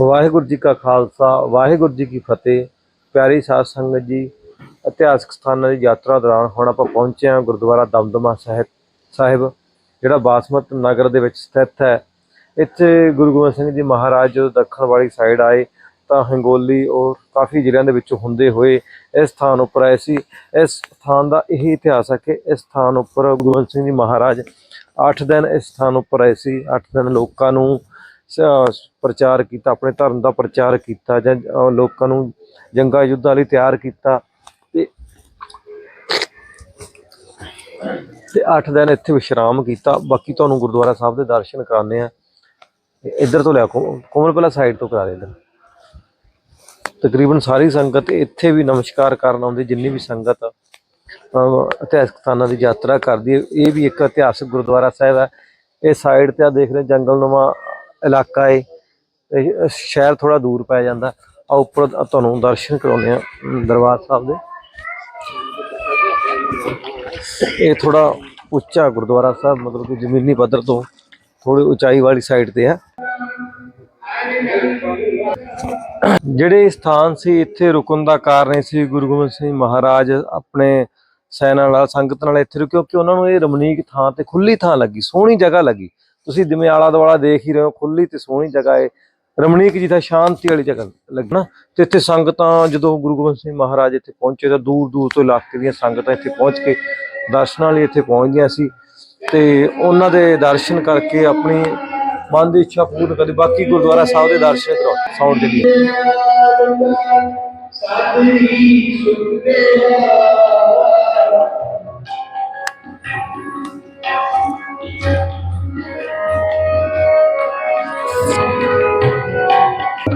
ਵਾਹਿਗੁਰੂ ਜੀ ਕਾ ਖਾਲਸਾ, ਵਾਹਿਗੁਰੂ ਜੀ ਕੀ ਫਤਿਹ। ਪਿਆਰੀ ਸਾਧ ਸੰਗਤ ਜੀ, ਇਤਿਹਾਸਕ ਸਥਾਨਾਂ ਦੀ ਯਾਤਰਾ ਦੌਰਾਨ ਹੁਣ ਆਪਾਂ ਪਹੁੰਚੇ ਹਾਂ ਗੁਰਦੁਆਰਾ ਦਮਦਮਾ ਸਾਹਿਬ ਸਾਹਿਬ, ਜਿਹੜਾ ਬਾਸਮਤ ਨਗਰ ਦੇ ਵਿੱਚ ਸਥਿਤ ਹੈ। ਇੱਥੇ ਗੁਰੂ ਗੋਬਿੰਦ ਸਿੰਘ ਜੀ ਮਹਾਰਾਜ ਜਦੋਂ ਦੱਖਣ ਵਾਲੀ ਸਾਈਡ ਆਏ, ਤਾਂ ਹੰਗੋਲੀ ਔਰ ਕਾਫੀ ਜ਼ਿਲ੍ਹਿਆਂ ਦੇ ਵਿੱਚੋਂ ਹੁੰਦੇ ਹੋਏ ਇਸ ਸਥਾਨ ਉੱਪਰ ਆਏ ਸੀ। ਇਸ ਸਥਾਨ ਦਾ ਇਹ ਇਤਿਹਾਸ ਹੈ ਕਿ ਇਸ ਸਥਾਨ ਉੱਪਰ ਗੁਰੂ ਗੋਬਿੰਦ ਸਿੰਘ ਜੀ ਮਹਾਰਾਜ 8 ਦਿਨ ਇਸ ਸਥਾਨ ਉੱਪਰ ਆਏ ਸੀ। 8 ਦਿਨ ਲੋਕਾਂ ਨੂੰ ਪ੍ਰਚਾਰ ਕੀਤਾ, ਆਪਣੇ ਧਰਮ ਦਾ ਪ੍ਰਚਾਰ ਕੀਤਾ ਜਾਂ ਲੋਕਾਂ ਨੂੰ ਜੰਗਾਂ ਯੁੱਧਾਂ ਲਈ ਤਿਆਰ ਕੀਤਾ। ਤੇ ਤੇ 8 ਦਿਨ ਇੱਥੇ ਵਿਸ਼ਰਾਮ ਕੀਤਾ। ਬਾਕੀ ਤੁਹਾਨੂੰ ਗੁਰਦੁਆਰਾ ਸਾਹਿਬ ਦੇ ਦਰਸ਼ਨ ਕਰਾਉਂਦੇ ਆ ਇੱਧਰ ਤੋਂ ਲਿਆ, ਕੋ- ਕੋਮਲ ਪਹਿਲਾਂ ਸਾਈਡ ਤੋਂ ਕਰਾ ਦੇ ਇੱਧਰ। ਤਕਰੀਬਨ ਸਾਰੀ ਸੰਗਤ ਇੱਥੇ ਵੀ ਨਮਸਕਾਰ ਕਰਨ ਆਉਂਦੀ, ਜਿੰਨੀ ਵੀ ਸੰਗਤ ਇਤਿਹਾਸਕ ਸਥਾਨਾਂ ਦੀ ਯਾਤਰਾ ਕਰਦੀ ਹੈ। ਇਹ ਵੀ ਇੱਕ ਇਤਿਹਾਸਕ ਗੁਰਦੁਆਰਾ ਸਾਹਿਬ ਹੈ। ਇਹ ਸਾਈਡ ਤੇ ਆ, ਦੇਖ ਰਹੇ ਜੰਗਲਨੁਮਾ ਇਲਾਕਾ ਏ ਇਹ ਸ਼ਹਿਰ ਥੋੜਾ ਦੂਰ ਪੈ ਜਾਂਦਾ। ਆ ਉੱਪਰ ਤੁਹਾਨੂੰ ਦਰਸ਼ਨ ਕਰਾਉਂਦੇ ਆ ਦਰਬਾਰ ਸਾਹਿਬ ਦੇ। ਇਹ ਥੋੜਾ ਉੱਚਾ ਗੁਰਦੁਆਰਾ ਸਾਹਿਬ, ਮਤਲਬ ਕਿ ਜ਼ਮੀਨੀ ਪੱਧਰ ਤੋਂ ਥੋੜੀ ਉਚਾਈ ਵਾਲੀ ਸਾਈਡ ਤੇ ਆ। ਜਿਹੜੇ ਸਥਾਨ ਸੀ, ਇੱਥੇ ਰੁਕਣ ਦਾ ਕਾਰਨ ਇਹ ਸੀ, ਗੁਰੂ ਗੋਬਿੰਦ ਸਿੰਘ ਮਹਾਰਾਜ ਆਪਣੇ ਸੈਨਾ ਨਾਲ, ਸੰਗਤ ਨਾਲ ਇੱਥੇ ਰੁਕਿਓ ਕਿਉਂਕਿ ਉਹਨਾਂ ਨੂੰ ਇਹ ਰਮਣੀਕ ਥਾਂ ਤੇ ਖੁੱਲੀ ਥਾਂ ਲੱਗੀ, ਸੋਹਣੀ ਜਗ੍ਹਾ ਲੱਗੀ। ਤੁਸੀਂ ਜਿਵੇਂ ਆਲਾ ਦੁਆਲਾ ਦੇਖ ਹੀ ਰਹੇ ਹੋ ਖੁੱਲੀ ਤੇ ਸੋਹਣੀ ਜਗ੍ਹਾ ਹੈ ਰਮਣੀਕ ਜੀ ਦਾ ਸ਼ਾਂਤੀ ਵਾਲੀ ਜਗ੍ਹਾ ਲੱਗਣਾ ਤੇ ਇੱਥੇ ਸੰਗਤਾਂ, ਜਦੋਂ ਗੁਰੂ ਗੋਬਿੰਦ ਸਿੰਘ ਮਹਾਰਾਜ ਇੱਥੇ ਪਹੁੰਚੇ ਤਾਂ ਦੂਰ ਦੂਰ ਤੋਂ ਇਲਾਕੇ ਦੀਆਂ ਸੰਗਤਾਂ ਇੱਥੇ ਪਹੁੰਚ ਕੇ ਦਰਸ਼ਨਾਂ ਲਈ ਇੱਥੇ ਪਹੁੰਚਦੀਆਂ ਸੀ। ਤੇ ਉਹਨਾਂ ਦੇ ਦਰਸ਼ਨ ਕਰਕੇ ਆਪਣੀ ਮਨ ਦੀ ਇੱਛਾ ਪੂਰਨ ਕਰਦੀ ਬਾਕੀ ਗੁਰਦੁਆਰਾ ਸਾਹਿਬ ਦੇ ਦਰਸ਼ਨ ਕਰੋ ਸਾਊਂਡ ਦੇ ਲਈ।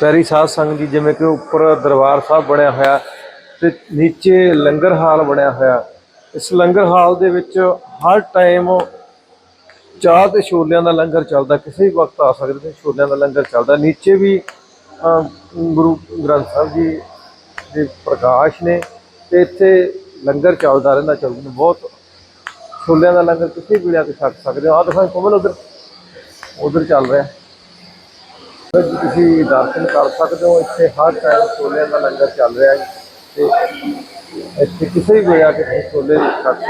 ਪੈਰੀ ਸਾਧ ਸੰਗਤ ਜੀ, ਜਿਵੇਂ ਕਿ ਉੱਪਰ ਦਰਬਾਰ ਸਾਹਿਬ ਬਣਿਆ ਹੋਇਆ ਤੇ ਨੀਚੇ ਲੰਗਰ ਹਾਲ ਬਣਿਆ ਹੋਇਆ। ਇਸ ਲੰਗਰ ਹਾਲ ਦੇ ਵਿੱਚ ਹਰ ਟਾਈਮ ਚਾਹ ਤੇ ਛੋਲਿਆਂ ਦਾ ਲੰਗਰ ਚੱਲਦਾ, ਕਿਸੇ ਵੀ ਵਕਤ ਆ ਸਕਦੇ ਤੇ ਛੋਲਿਆਂ ਦਾ ਲੰਗਰ ਚੱਲਦਾ। ਨੀਚੇ ਵੀ ਗੁਰੂ ਗ੍ਰੰਥ ਸਾਹਿਬ ਜੀ ਦੇ ਪ੍ਰਕਾਸ਼ ਨੇ ਤੇ ਇੱਥੇ ਲੰਗਰ ਚੱਲਦਾ ਰਹਿੰਦਾ, ਚੱਲਦਾ ਬਹੁਤ ਛੋਲਿਆਂ ਦਾ ਲੰਗਰ ਕਿਸੇ ਵੀ ਵੇਲੇ ਆ ਕੇ ਛਕ ਸਕਦੇ ਹੋ। ਆ ਦਿਖਾਓ ਕੋਮਲ ਉਧਰ ਉਧਰ ਚੱਲ ਰਿਹਾ। ਤੁਸੀਂ ਦਰਸ਼ਨ ਕਰ ਸਕਦੇ ਹੋ, ਇੱਥੇ ਹਰ ਟਾਈਮ ਛੋਲਿਆਂ ਦਾ ਲੰਗਰ ਚੱਲ ਰਿਹਾ ਹੈ ਤੇ ਇੱਥੇ ਕਿਸੇ ਵੀ ਵੇਲੇ ਆ ਕੇ ਤੁਸੀਂ ਛੋਲੇ ਛਕ ਸਕਦੇ